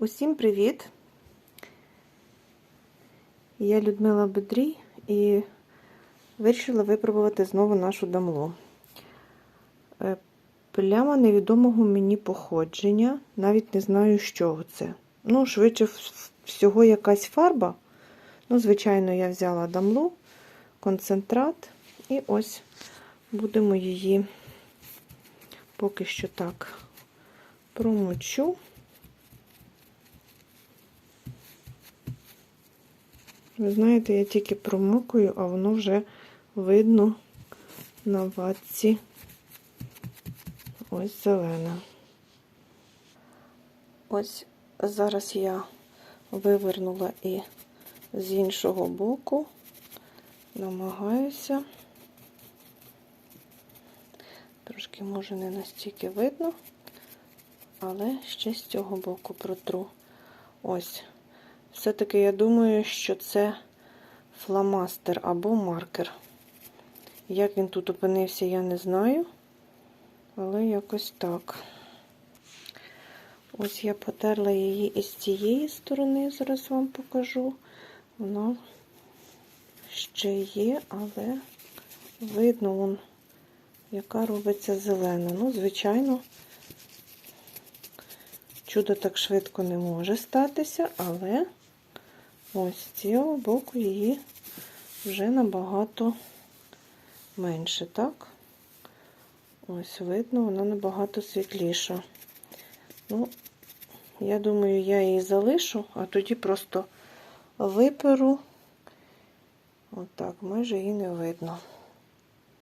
Усім привіт! Я Людмила Бедрій і вирішила випробувати знову нашу дамлу. Е, Пляма невідомого мені походження, навіть не знаю, з чого це. Ну, швидше всього якась фарба. Ну, звичайно, я взяла дамлу, концентрат, і ось будемо її поки що так промочу. Ви знаєте, я тільки промокую, а воно вже видно на ватці. Ось зелена. Ось зараз я вивернула і з іншого боку намагаюся. Трошки, може, не настільки видно, але ще з цього боку протру. Ось. Все-таки я думаю, що це фломастер або маркер. Як він тут опинився, я не знаю. Але якось так. Ось я потерла її із цієї сторони, зараз вам покажу. Вона ще є, але видно, вон, яка робиться зелена. Ну, звичайно, чудо так швидко не може статися, але ось з цього боку її вже набагато менше, так? Ось видно, вона набагато світліша. Ну, я думаю, я її залишу, а тоді просто виперу. Отак, майже її не видно.